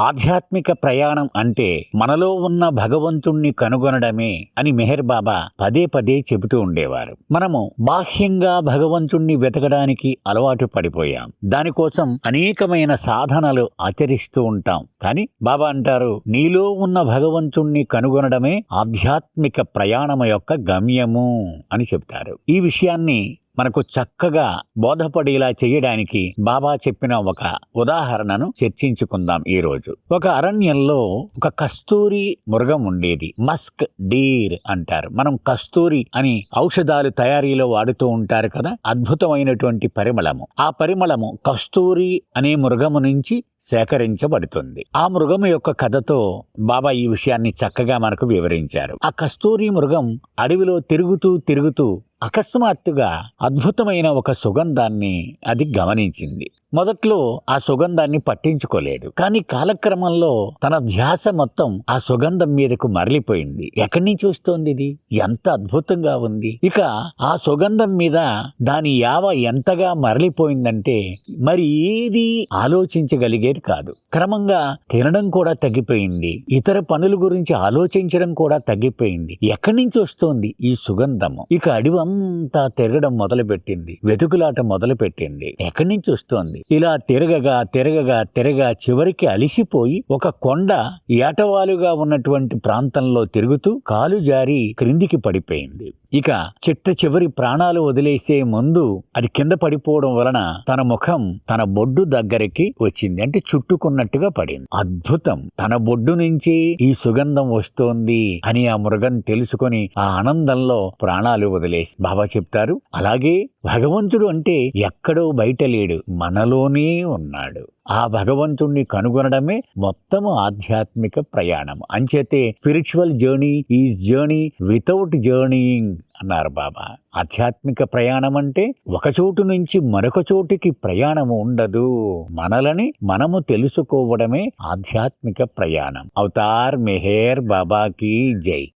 ఆధ్యాత్మిక ప్రయాణం అంటే మనలో ఉన్న భగవంతుణ్ణి కనుగొనడమే అని మెహర్ బాబా పదే పదే చెబుతూ ఉండేవారు. మనము బాహ్యంగా భగవంతుణ్ణి వెతకడానికి అలవాటు పడిపోయాం. దానికోసం అనేకమైన సాధనలు ఆచరిస్తూ ఉంటాం. కానీ బాబా అంటారు నీలో ఉన్న భగవంతుణ్ణి కనుగొనడమే ఆధ్యాత్మిక ప్రయాణం యొక్క గమ్యము అని చెప్తారు. ఈ విషయాన్ని మనకు చక్కగా బోధపడేలా చేయడానికి బాబా చెప్పిన ఒక ఉదాహరణను చర్చించుకుందాం ఈ రోజు ఒక అరణ్యంలో ఒక కస్తూరి మృగం ఉండేది. మస్క్ డీర్ అంటారు. మనం కస్తూరి అని ఔషధాలు తయారీలో వాడుతూ ఉంటారు కదా? అద్భుతమైనటువంటి పరిమళము. ఆ పరిమళము కస్తూరి అనే మృగము నుంచి సేకరించబడుతుంది. ఆ మృగం యొక్క కథతో బాబా ఈ విషయాన్ని చక్కగా మనకు వివరించారు. ఆ కస్తూరి మృగం అడవిలో తిరుగుతూ తిరుగుతూ అకస్మాత్తుగా అద్భుతమైన ఒక సుగంధాన్ని అది గమనించింది. మొదట్లో ఆ సుగంధాన్ని పట్టించుకోలేదు కానీ కాలక్రమంలో తన ధ్యాస మొత్తం ఆ సుగంధం మీదకు మరలిపోయింది. ఎక్కడి నుంచి వస్తోంది ఇది? ఎంత అద్భుతంగా ఉంది. ఇక ఆ సుగంధం మీద దాని యావ ఎంతగా మరలిపోయిందంటే మరి ఏది ఆలోచించగలిగేది కాదు. క్రమంగా తినడం కూడా తగ్గిపోయింది. ఇతర పనుల గురించి ఆలోచించడం కూడా తగ్గిపోయింది. ఎక్కడి నుంచి వస్తోంది ఈ సుగంధము ఇక అడివంతా తిరగడం మొదలుపెట్టింది. వెతుకులాట మొదలుపెట్టింది. ఎక్కడి నుంచి వస్తోంది? ఇలా తిరగగా తిరగగా తిరగా చివరికి అలిసిపోయి ఒక కొండ ఏటవాలుగా ఉన్నటువంటి ప్రాంతంలో తిరుగుతూ కాలు జారి క్రిందికి పడిపోయింది. ఇక చిట్ట చివరి ప్రాణాలు వదిలేసే ముందు అది కింద పడిపోవడం వలన తన ముఖం తన బొడ్డు దగ్గరికి వచ్చింది. అంటే చుట్టుకున్నట్టుగా పడింది. అద్భుతం! తన బొడ్డు నుంచి ఈ సుగంధం వస్తోంది అని ఆ మృగం తెలుసుకొని ఆ ఆనందంలో ప్రాణాలు వదిలేసి బాబా చెప్తారు. అలాగే భగవంతుడు అంటే ఎక్కడో బయట లేడు. మనలోనే ఉన్నాడు. ఆ భగవంతుణ్ణి కనుగొనడమే మొత్తము ఆధ్యాత్మిక ప్రయాణం. అంచేతే spiritual journey is journey without journeying అన్నారు బాబా. ఆధ్యాత్మిక ప్రయాణం అంటే ఒక చోటు నుంచి మరొక చోటికి ప్రయాణము ఉండదు. మనలని మనము తెలుసుకోవడమే ఆధ్యాత్మిక ప్రయాణం. అవతార్ మెహేర్ బాబాకి జై.